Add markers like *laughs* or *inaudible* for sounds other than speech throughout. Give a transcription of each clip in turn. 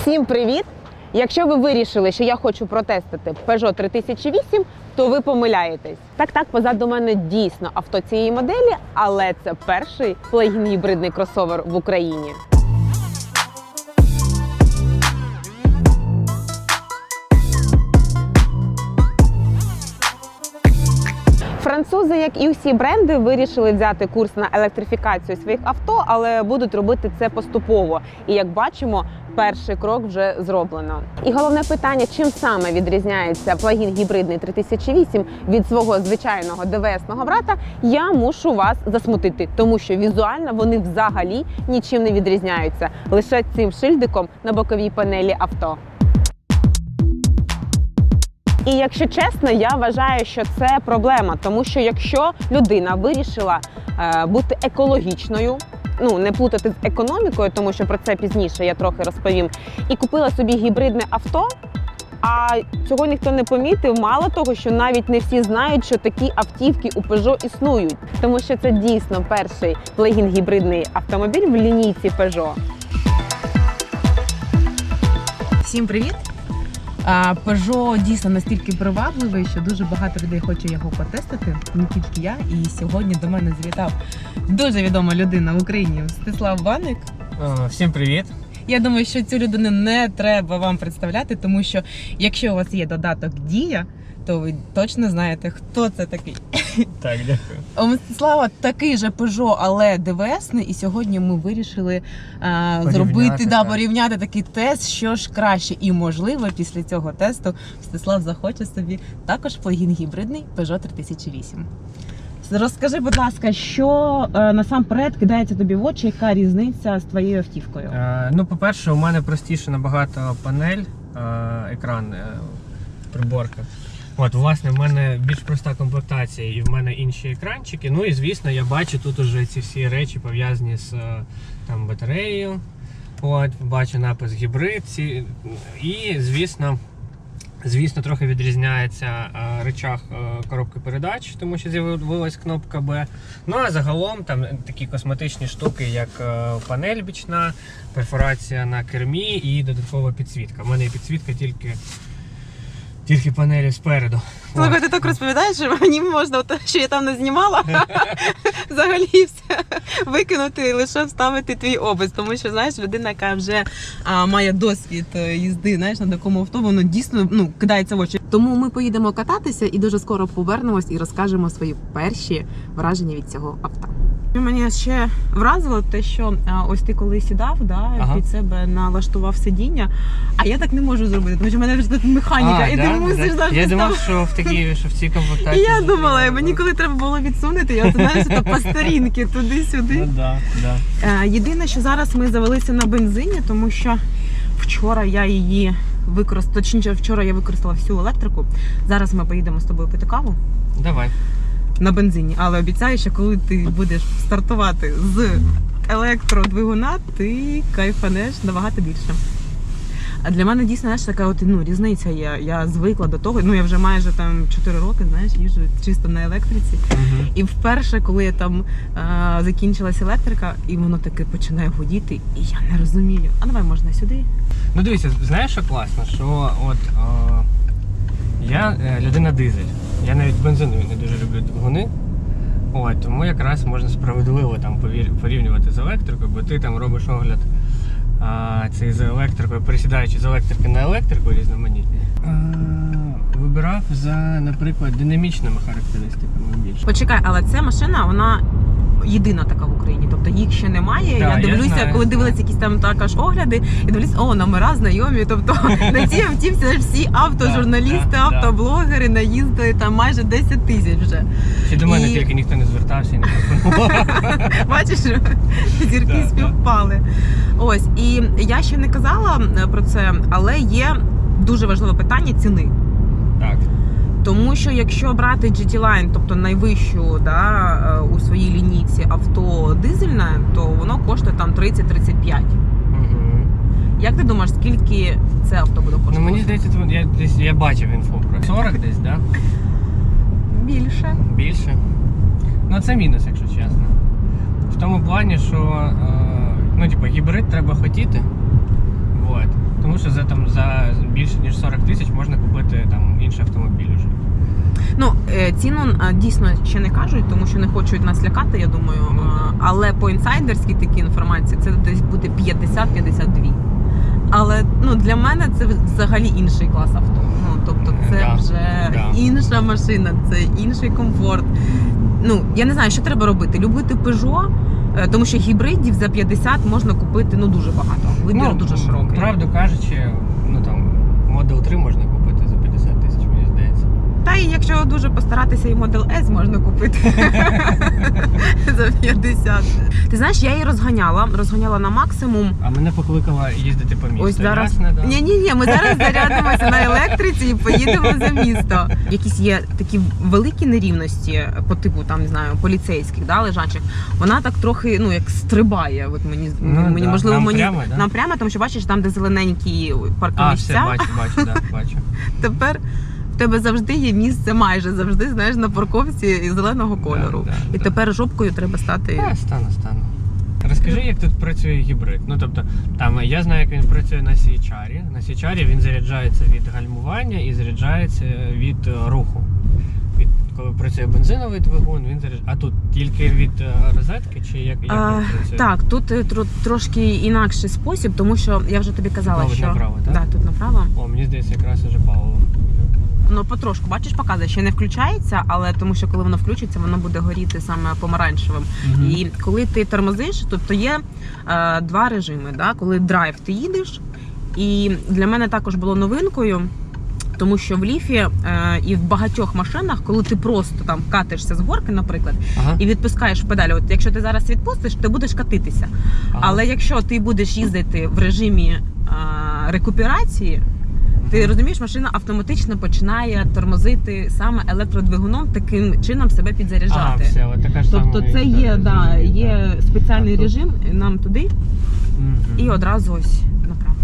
Всім привіт! Якщо ви вирішили, що я хочу протестити Peugeot 3008, то ви помиляєтесь. Так, так, позаду мене дійсно авто цієї моделі, але це перший плагін гібридний кросовер в Україні. Французи, як і усі бренди, вирішили взяти курс на електрифікацію своїх авто, але будуть робити це поступово. І як бачимо, перший крок вже зроблено. І головне питання: чим саме відрізняється плагін гібридний 3008 від свого звичайного ДВС-ного брата, я мушу вас засмутити, тому що візуально вони взагалі нічим не відрізняються лише цим шильдиком на боковій панелі авто. І якщо чесно, я вважаю, що це проблема, тому що якщо людина вирішила е, бути екологічною, ну не плутати з економікою, тому що про це пізніше я трохи розповім, і купила собі гібридне авто. А цього ніхто не помітив. Мало того, що навіть не всі знають, що такі автівки у Peugeot існують, тому що це дійсно перший плагін гібридний автомобіль в лінійці Peugeot. Всім привіт! А, Peugeot дійсно настільки привабливий, що дуже багато людей хоче його потестити, не тільки я. І сьогодні до мене завітав дуже відома людина в Україні Стислав Ваник. Всім привіт. Я думаю, що цю людину не треба вам представляти, тому що якщо у вас є додаток Дія, то ви точно знаєте, хто це такий. *laughs* Так, дякую. У Мстислава такий же Peugeot, але ДВСний, і сьогодні ми вирішили а, зробити да, так. порівняти такий тест, що ж краще. І можливо, після цього тесту Мстислав захоче собі також плагін гібридний Peugeot 3008. Розкажи, будь ласка, що е, насамперед кидається тобі в очі, яка різниця з твоєю автівкою? Е, ну, по-перше, у мене простіше набагато панель, е, екран, е, приборка. От, власне, в мене більш проста комплектація і в мене інші екранчики. Ну і звісно, я бачу тут уже ці всі речі пов'язані з е, там, батареєю. От, бачу напис гібрид. Ці, і, звісно, звісно, трохи відрізняється е, речах е, коробки передач, тому що з'явилась кнопка Б. Ну а загалом там такі косметичні штуки, як панель бічна, перфорація на кермі і додаткова підсвітка. У мене підсвітка тільки, тільки панелі спереду. Слухай, ти так розповідаєш, що мені можна, що я там не знімала, *laughs* взагалі все викинути, лише вставити твій опис. Тому що знаєш, людина, яка вже а, має досвід е, їзди, знаєш, на такому авто, воно дійсно ну кидається в очі. Тому ми поїдемо кататися і дуже скоро повернемось і розкажемо свої перші враження від цього авто. Мені ще вразило те, що а, ось ти коли сідав, да, Ага. під себе налаштував сидіння, а я так не можу зробити, тому що в мене вже тут механіка, і ти мусиш завжди Я думав, що в такій, що в цій і комплектації. я думала, і мені коли треба було відсунути, я знаєш, то по старінки Ну туди-сюди. да, да. Е, Єдине, що зараз ми завелися на бензині, тому що вчора я її використала, точніше, вчора я використала всю електрику. Зараз ми поїдемо з тобою пити каву Давай. На бензині. Але обіцяю, що коли ти будеш стартувати з електродвигуна, ти кайфанеш набагато більше. А для мене дійсно знаєш, така от, ну, різниця є. Я звикла до того. Ну я вже майже там 4 роки, знаєш, їжджу чисто на електриці. Угу. І вперше, коли я там а, закінчилась електрика, і воно таке починає гудіти, і я не розумію. А давай можна сюди. Ну дивіться, знаєш, що класно, що от е, я е, людина дизель. Я навіть бензинові не дуже люблю двигуни. От, тому якраз можна справедливо там порівнювати з електрикою, бо ти там робиш огляд а, цей з електрикою, пересідаючи з електрики на електрику різноманітні. Вибирав за, наприклад, динамічними характеристиками більше. Почекай, але ця машина, вона єдина така в Україні. Тобто їх ще немає. Да, я я дивлюся, знаю. коли дивилися якісь там також огляди, і дивлюся, о, номера знайомі. Тобто *laughs* на цій автівці всі автожурналісти, автоблогери наїздили там майже 10 тисяч вже. Чи до мене тільки ніхто не звертався і не пропонував. *laughs* Бачиш, зірки співпали. Ось, і я ще не казала е, про це, але є дуже важливе питання ціни. Так. Тому що якщо брати GT Line, тобто найвищу да, е, у своїй лінійці авто дизельне, то воно коштує там 30-35. Угу. Як ти думаєш, скільки це авто буде коштувати? Ну мені здається, я десь я бачив інфу про 40 десь, да? більше. Більше. Ну це мінус, якщо чесно. В тому плані, що е, ну, типу, гібрид треба хотіти. Вот. Тому що за там за більше ніж 40 тисяч можна купити там інший автомобіль уже. Ну, е, ціну дійсно ще не кажуть, тому що не хочуть нас лякати, я думаю. Ну, Але по інсайдерській такій інформації це десь буде 50-52. Але ну для мене це взагалі інший клас авто. Ну тобто, це Да, вже да. інша машина, це інший комфорт. Ну я не знаю, що треба робити. Любити Peugeot, тому що гібридів за 50 можна купити ну дуже багато. Вибір дуже широкий. Правду кажучи, ну там Model 3 можна купити за 50 тисяч, мені здається. Та і якщо дуже постаратися, і Model S можна купити *laughs* за 50. Ти знаєш, я її розганяла, розганяла на максимум. А мене покликала їздити по місту. Ось зараз. Ні, ні, ні, ми зараз зарядимося на електриці і поїдемо за місто. Якісь є такі великі нерівності по типу там не знаю поліцейських, да, лежачих. Вона так трохи ну як стрибає. От мені Ну, мені да. можливо Нам мені прямо, да? нам прямо, тому що бачиш, там де зелененькі паркові А, все, бачу, бачу, да, бачу. Тепер тебе завжди є місце, майже завжди знаєш на парковці зеленого кольору. Да, да, і да. тепер жопкою треба стати. Та, стану, стану. Розкажи, як тут працює гібрид. Ну тобто, там я знаю, як він працює на CHR. На CHR він заряджається від гальмування і заряджається від е, руху. Від коли працює бензиновий двигун, він заряджає. А тут тільки від е, розетки, чи як, як А, він працює? так, тут е, тро- трошки інакший спосіб, тому що я вже тобі казала, Мабуть, що направо, так? Да, тут направо. О, мені здається, якраз уже Павло. Ну потрошку, бачиш, показує, ще не включається, але тому що коли воно включиться, воно буде горіти саме помаранчевим. Мгм. І коли ти тормозиш, тобто є е, два режими. Да? Коли драйв ти їдеш, і для мене також було новинкою. Тому що в ліфі е, і в багатьох машинах, коли ти просто там катишся з горки, наприклад, Ага. і відпускаєш педалі, от якщо ти зараз відпустиш, ти будеш катитися. ага. Але якщо ти будеш їздити в режимі е, рекуперації, ти розумієш, машина автоматично починає тормозити саме електродвигуном, таким чином себе А, підзаряджати. все, от така ж Тобто це історія, є, да, зрозумів, є так. спеціальний А режим нам туди Мгм. і одразу ось направо.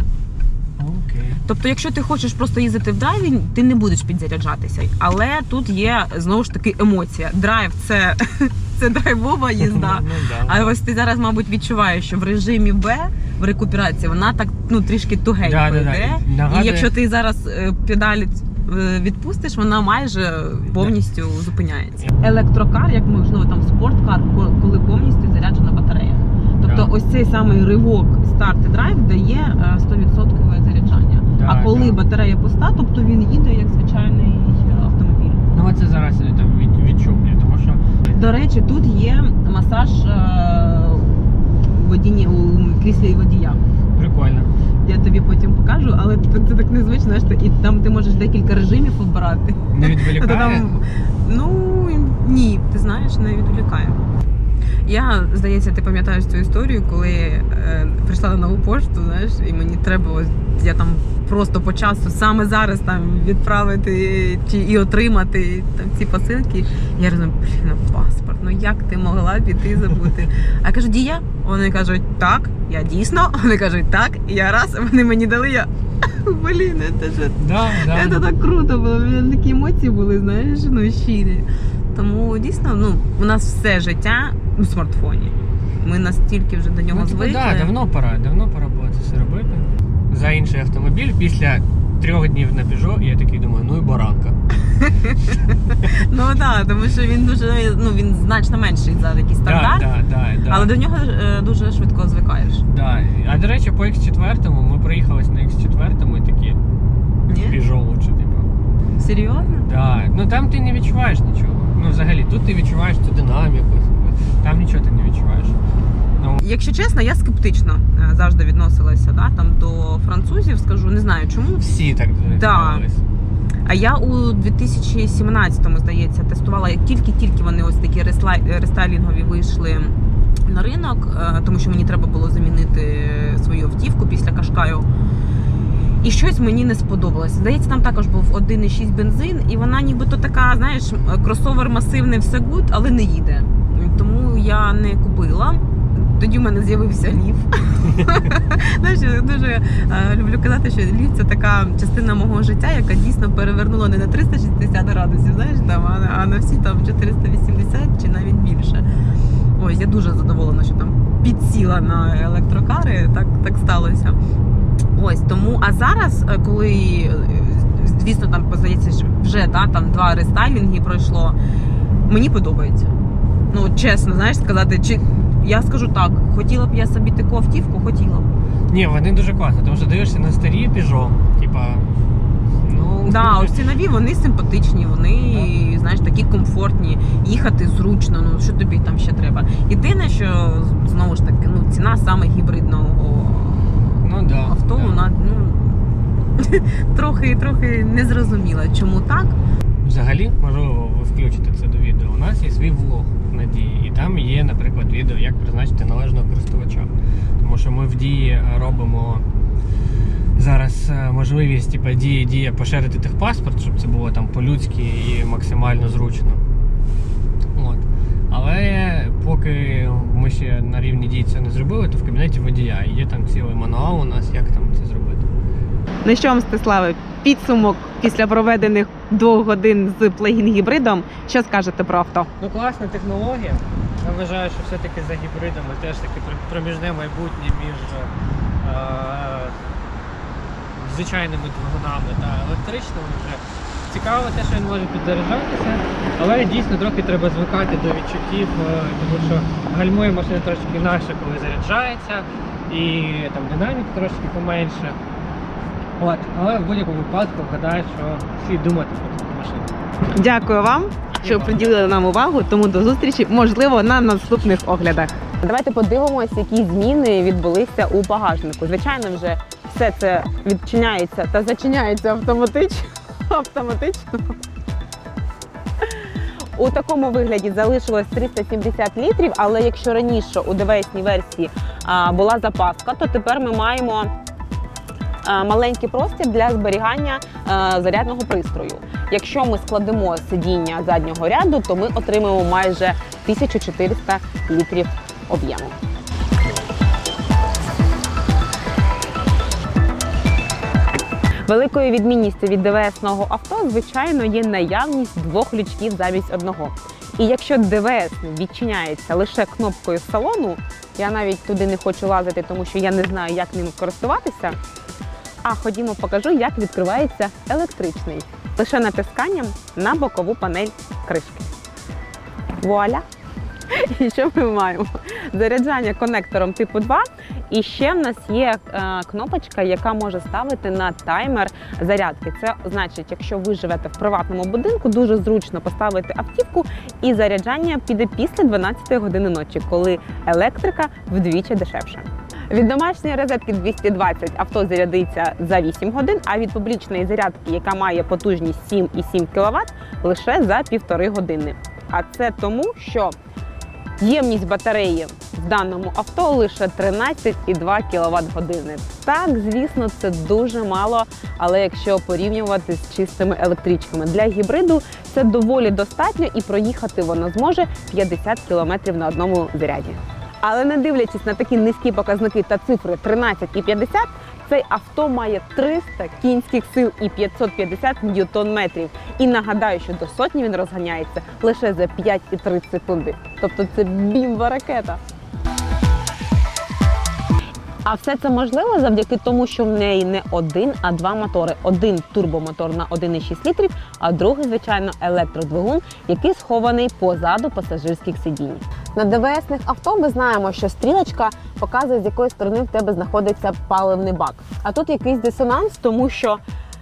Окей. Тобто, якщо ти хочеш просто їздити в драйві, ти не будеш підзаряджатися. Але тут є знову ж таки емоція. Драйв це, *laughs* це драйвова їзда. Ну, да. А ось ти зараз, мабуть, відчуваєш, що в режимі Б в рекуперації вона так ну трішки тугенько Да, да, да. йде. Нагадує- І якщо ти зараз е, педалі е, відпустиш, вона майже повністю зупиняється. Електрокар, як можливо там спорткар, ко- коли повністю заряджена батарея. Тобто, Да. ось цей самий ривок старт і драйв дає е, 100% заряджання. Да, а коли да. батарея пуста, тобто він їде як звичайний е, автомобіль. Ну, це зараз я там від, відчуплю, тому що До речі, тут є масаж е, водіні у кріслі водія. прикольно. Я тобі потім покажу, але це, так незвично, знаєш, і там ти можеш декілька режимів обирати. Не відволікає? *laughs* там, ну ні, ти знаєш, не відволікає. Я, здається, ти пам'ятаєш цю історію, коли е, прийшла на нову пошту, знаєш, і мені треба ось я там просто по часу саме зараз там відправити чи і отримати там ці посилки. Я розумію, блін, паспорт, ну як ти могла піти забути? А я кажу, дія? Вони кажуть, так, я дійсно. Вони кажуть, так, і я раз, вони мені дали, я. *laughs* Блін, це ж Да, да. це так круто було. У мене такі емоції були, знаєш, ну щирі. Тому дійсно, ну, у нас все життя у смартфоні. Ми настільки вже до нього Ну, типу, звикли. да, давно пора, давно пора було це все робити. За інший автомобіль після трьох днів на Peugeot, я такий думаю, ну і баранка. *laughs* Ну так, тому що він дуже ну він значно менший за якийсь стандарт, Да, да, да, да. але до нього е, дуже швидко звикаєш. Да. А до речі, по X4 ми проїхались на X4 і такі? Peugeot лучше, типу. Серйозно? Да. Ну там ти не відчуваєш нічого. Ну взагалі, тут ти відчуваєш цю динаміку. Там нічого ти не відчуваєш. Ну, Якщо чесно, я скептично е, завжди відносилася да, там до французів, скажу, не знаю чому. всі так Да. А я у 2017-му, здається, тестувала як тільки-тільки вони ось такі рестайлінгові вийшли на ринок, е, тому що мені треба було замінити свою автівку після Кашкаю. І щось мені не сподобалося. Здається, там також був 1,6 бензин, і вона нібито така, знаєш, кросовер масивний, все гуд, але не їде. Тому я не купила. Тоді в мене з'явився лів. *laughs* Знаєш, я дуже е, люблю казати, що лів це така частина мого життя, яка дійсно перевернула не на 360 градусів, знаєш, там, а, на- всі там 480 чи навіть більше. Ось я дуже задоволена, що там підсіла на електрокари. Так, так сталося. Ось тому, а зараз, е, коли е, звісно, там поздається, що вже да, там два рестайлінги пройшло, мені подобається. Ну, чесно, знаєш, сказати, чи я скажу так, хотіла б я собі таку автівку, хотіла б. Ні, вони дуже класні, тому що дивишся на старі Peugeot, типа. Ну, Да, ось ці нові вони симпатичні, вони знаєш такі комфортні, їхати зручно. Ну що тобі там ще треба? Єдине, що знову ж таки, ну ціна саме гібридного ну да. авто, да. вона ну *laughs* трохи трохи незрозуміла, чому так. Взагалі, можу ви включити це до відео. У нас є свій влог надії, і там є, наприклад, відео, як призначити належного користувача. Тому що ми в дії робимо зараз е, можливість типу, дії дія поширити техпаспорт, щоб це було там по-людськи і максимально зручно. От. Але поки ми ще на рівні дій це не зробили, то в кабінеті водія є там цілий мануал у нас, як там це зробити. Ну що, Мстиславе, підсумок після проведених двох годин з плагін гібридом. Що скажете про авто? Ну, класна технологія. Я вважаю, що все-таки за гібридами теж таки проміжне майбутнє між е, звичайними двигунами та електричними вже. Цікаво те, що він може підзаряджатися, але дійсно трохи треба звикати до відчуттів, е, тому що гальмує машина трошки інакше, коли заряджається, і там динамік трошки поменше. От. Але в будь-якому випадку гадаю, що слід думати про таку машину. Дякую вам, що приділили нам увагу. Тому до зустрічі, можливо, на наступних оглядах. Давайте подивимося, які зміни відбулися у багажнику. Звичайно, вже все це відчиняється та зачиняється автоматично. *laughs* автоматично. У такому вигляді залишилось 370 літрів, але якщо раніше у ДВСній версії була запаска, то тепер ми маємо маленький простір для зберігання зарядного пристрою. Якщо ми складемо сидіння заднього ряду, то ми отримаємо майже 1400 літрів об'єму. Великою відмінністю від ДВС-ного авто, звичайно, є наявність двох лючків замість одного. І якщо ДВС відчиняється лише кнопкою салону, я навіть туди не хочу лазити, тому що я не знаю, як ним користуватися. А ходімо, покажу, як відкривається електричний. Лише натисканням на бокову панель кришки. Вуаля! І що ми маємо? Заряджання конектором типу 2. І ще в нас є е, кнопочка, яка може ставити на таймер зарядки. Це значить, якщо ви живете в приватному будинку, дуже зручно поставити автівку, і заряджання піде після 12 години ночі, коли електрика вдвічі дешевша. Від домашньої розетки 220 авто зарядиться за 8 годин, а від публічної зарядки, яка має потужність 7,7 кВт, лише за півтори години. А це тому, що ємність батареї в даному авто лише 13,2 кВт години. Так, звісно, це дуже мало, але якщо порівнювати з чистими електричками для гібриду, це доволі достатньо і проїхати воно зможе 50 км на одному заряді. Але не дивлячись на такі низькі показники та цифри 13 і 50, цей авто має 300 кінських сил і 550 ньютон-метрів. І нагадаю, що до сотні він розганяється лише за 5,3 секунди. Тобто це бімба ракета. А все це можливо завдяки тому, що в неї не один, а два мотори. Один турбомотор на 1,6 літрів, а другий, звичайно, електродвигун, який схований позаду пасажирських сидінь. На ДВСних авто ми знаємо, що стрілочка показує, з якої сторони в тебе знаходиться паливний бак. А тут якийсь дисонанс, тому що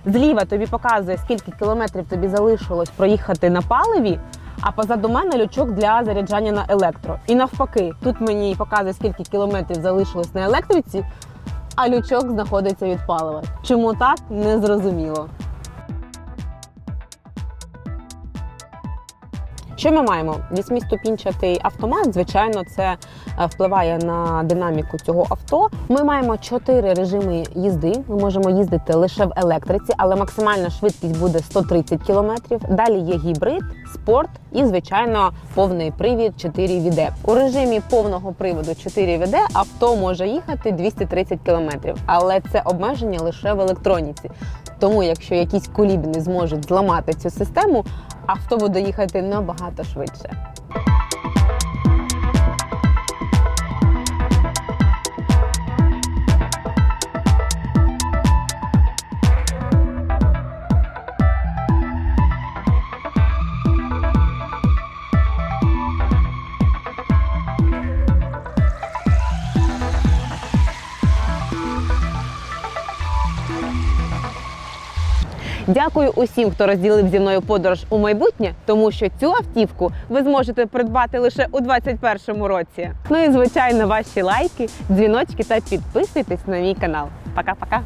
зліва тобі показує, скільки кілометрів тобі залишилось проїхати на паливі. А позаду мене лючок для заряджання на електро. І навпаки, тут мені показує, скільки кілометрів залишилось на електриці, а лючок знаходиться від палива. Чому так, не Що ми маємо? Вісьмиступінчатий автомат, звичайно, це е, впливає на динаміку цього авто. Ми маємо чотири режими їзди. Ми можемо їздити лише в електриці, але максимальна швидкість буде 130 км. Далі є гібрид, спорт і, звичайно, повний привід 4 VD. У режимі повного приводу 4 VD авто може їхати 230 км, але це обмеження лише в електроніці. Тому, якщо якісь колібни зможуть зламати цю систему, авто буде їхати набагато швидше. Дякую усім, хто розділив зі мною подорож у майбутнє, тому що цю автівку ви зможете придбати лише у 2021 році. Ну і звичайно, ваші лайки, дзвіночки та підписуйтесь на мій канал. Пока-пока!